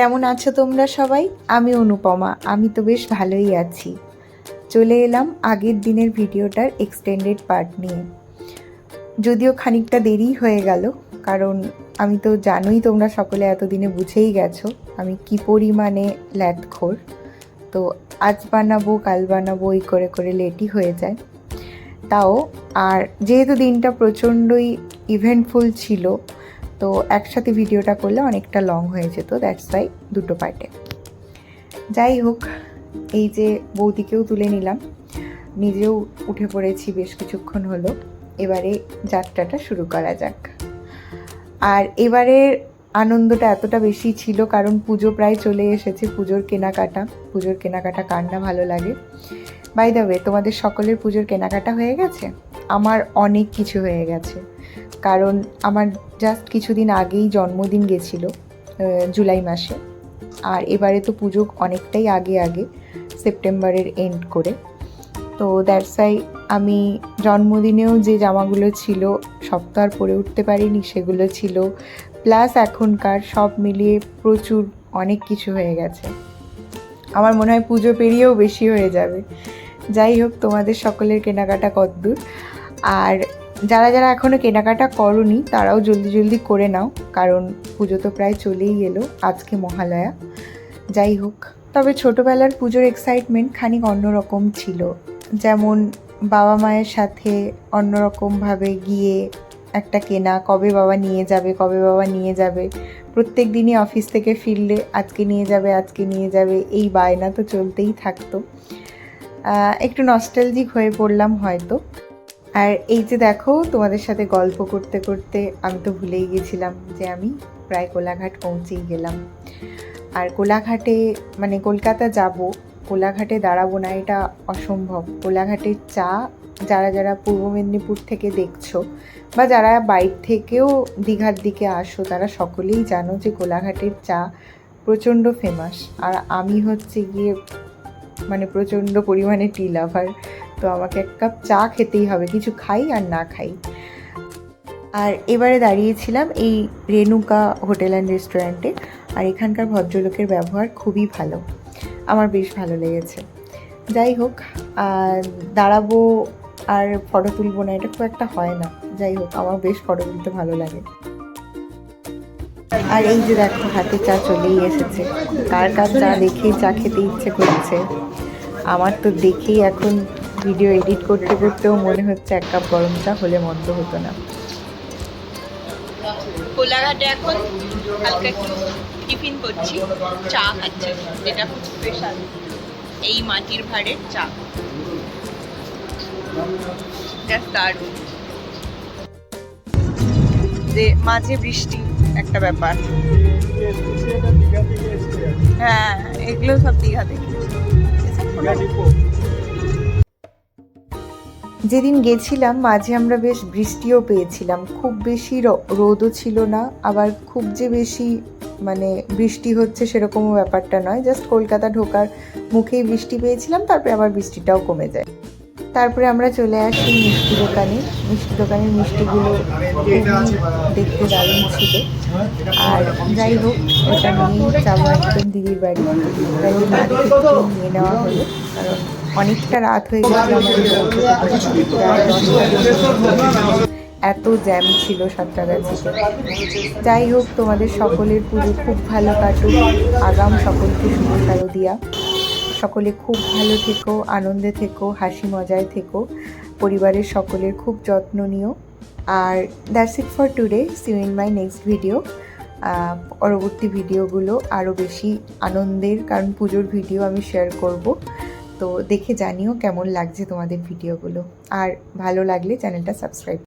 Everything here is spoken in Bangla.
কেমন আছো তোমরা সবাই? আমি অনুপমা, আমি তো বেশ ভালোই আছি। চলে এলাম আগের দিনের ভিডিওটার এক্সটেন্ডেড পার্ট নিয়ে। যদিও খানিকটা দেরি হয়ে গেল, কারণ আমি তো জানোই তোমরা সকলে এতদিনে বুঝেই গেছো আমি কি পরিমাণে ল্যাথখোর তো আজ বানাবো, কাল বানাবো, এই করে করে লেটই হয়ে যায়। তাও, আর যেহেতু দিনটা প্রচণ্ডই ইভেন্টফুল ছিল তো একসাথে ভিডিওটা করলে অনেকটা লং হয়ে যেত দ্যাটস ওয়াই দুটো পার্টে যাই হোক, এই যে বৌদিকেও তুলে নিলাম, নিজেও উঠে পড়েছি বেশ কিছুক্ষণ হলো, এবারে যাত্রাটা শুরু করা যাক। আর এবারের আনন্দটা এতটা বেশি ছিল, কারণ পুজো প্রায় চলে এসেছে, পুজোর কেনাকাটা। পুজোর কেনাকাটা কার না ভালো লাগে। বাই দ্য ওয়ে তোমাদের সকলের পুজোর কেনাকাটা হয়ে গেছে? আমার অনেক কিছু হয়ে গেছে। কারণ আমার জাস্ট কিছুদিন আগেই জন্মদিন গেছিল জুলাই মাসে। আর এবারে তো পুজো অনেকটাই আগে আগে, সেপ্টেম্বরের এন্ড করে। তো দ্যাটস ওয়াই আমি জন্মদিনেও যে জামাগুলো ছিল, সব তো আর পরে উঠতে পারিনি, সেগুলো ছিল। প্লাস এখনকার সব মিলিয়ে প্রচুর অনেক কিছু হয়ে গেছে। আমার মনে হয় পুজো পেরিয়েও বেশি হয়ে যাবে। যাই হোক, তোমাদের সকলের কেনাকাটা কতদূর। আর যারা যারা এখনও কেনাকাটা করনি, তারাও জলদি জলদি করে নাও, কারণ পুজো তো প্রায় চলেই এলো আজকে মহালয়া। যাই হোক, তবে ছোটোবেলার পুজোর এক্সাইটমেন্ট খানিক অন্যরকম ছিল। যেমন বাবা মায়ের সাথে অন্যরকমভাবে গিয়ে একটা কেনা, কবে বাবা নিয়ে যাবে, কবে বাবা নিয়ে যাবে, প্রত্যেক দিনই অফিস থেকে ফিরলে আজকে নিয়ে যাবে, আজকে নিয়ে যাবে, এই বায়না তো চলতেই থাকতো। একটু নস্টালজিক হয়ে পড়লাম হয়তো। আর এই যে দেখো, তোমাদের সাথে গল্প করতে করতে আমি তো ভুলেই গেছিলাম যে আমি প্রায় কোলাঘাট পৌঁছেই গেলাম। আর কোলাঘাটে মানে কলকাতা যাব, কোলাঘাটে দাঁড়াবো না, এটা অসম্ভব। কোলাঘাটের চা যারা যারা পূর্ব মেদিনীপুর থেকে দেখছ বা যারা বাইর থেকেও দীঘার দিকে আসো, তারা সকলেই জানো যে কোলাঘাটের চা প্রচণ্ড ফেমাস আর আমি হচ্ছে গিয়ে মানে প্রচণ্ড পরিমাণে টি লাভার তো আমাকে এক কাপ চা খেতেই হবে, কিছু খাই আর না খাই। আর এবারে দাঁড়িয়েছিলাম এই রেনুকা হোটেল অ্যান্ড রেস্টুরেন্টে, আর এখানকার ভদ্রলোকের ব্যবহার খুবই ভালো। আমার বেশ ভালো লেগেছে। যাই হোক আর দাঁড়াবো আর ফটো তুলবো না, এটা খুব একটা হয় না। যাই হোক, আমার বেশ ফটো তুলতে ভালো লাগে। আর এই যে দেখো, হাতে চা চলেই এসেছে। কার কার চা দেখেই চা খেতে ইচ্ছে করছে? আমার তো দেখেই এখন ভিডিও এডিট করতে করতেও মনে হচ্ছে এক কাপ গরম চা হলে মন্দ হতো না। কোলাঘাটে এখন হালকা একটু টিফিন করছি, চা খাচ্ছি, যেটা খুব স্পেশাল এই মাটির ভাড়ের চা। জাস্ট দারুণ। যে মাঝে বৃষ্টি একটা ব্যাপার। হ্যাঁ এগুলো সব দীঘা থেকে। যেদিন গেছিলাম, মাঝে আমরা বেশ বৃষ্টিও পেয়েছিলাম। খুব বেশি রোদও ছিল না, আবার খুব যে বেশি মানে বৃষ্টি হচ্ছে সেরকমও ব্যাপারটা নয়। জাস্ট কলকাতা ঢোকার মুখেই বৃষ্টি পেয়েছিলাম, তারপরে আবার বৃষ্টিটাও কমে যায়। তারপরে আমরা চলে আসি মিষ্টি দোকানে। মিষ্টি দোকানের মিষ্টিগুলো দেখতে দারুণ ছিল। আর যাই হোক, এটা নিয়ে যাব একদম দিদির বাড়ি তাই নিয়ে নেওয়া হলো, কারণ অনেকটা রাত হয়ে গেছে এত জ্যাম ছিল সাতটাগাছিতে যাই হোক, তোমাদের সকলের পুজো খুব ভালো কাটুক। আগাম সকলকে শুভ শারদিয়া সকলে খুব ভালো থেকো, আনন্দে থেকো, হাসি মজায় থেকো। পরিবারের সকলের খুব যত্ন নিও। আর that's it for today see you in my next video পরবর্তী ভিডিওগুলো আরও বেশি আনন্দের, কারণ পুজোর ভিডিও আমি শেয়ার করব। তো দেখে জানিও কেমন লাগছে তোমাদের ভিডিওগুলো। আর ভালো লাগলে চ্যানেলটা সাবস্ক্রাইব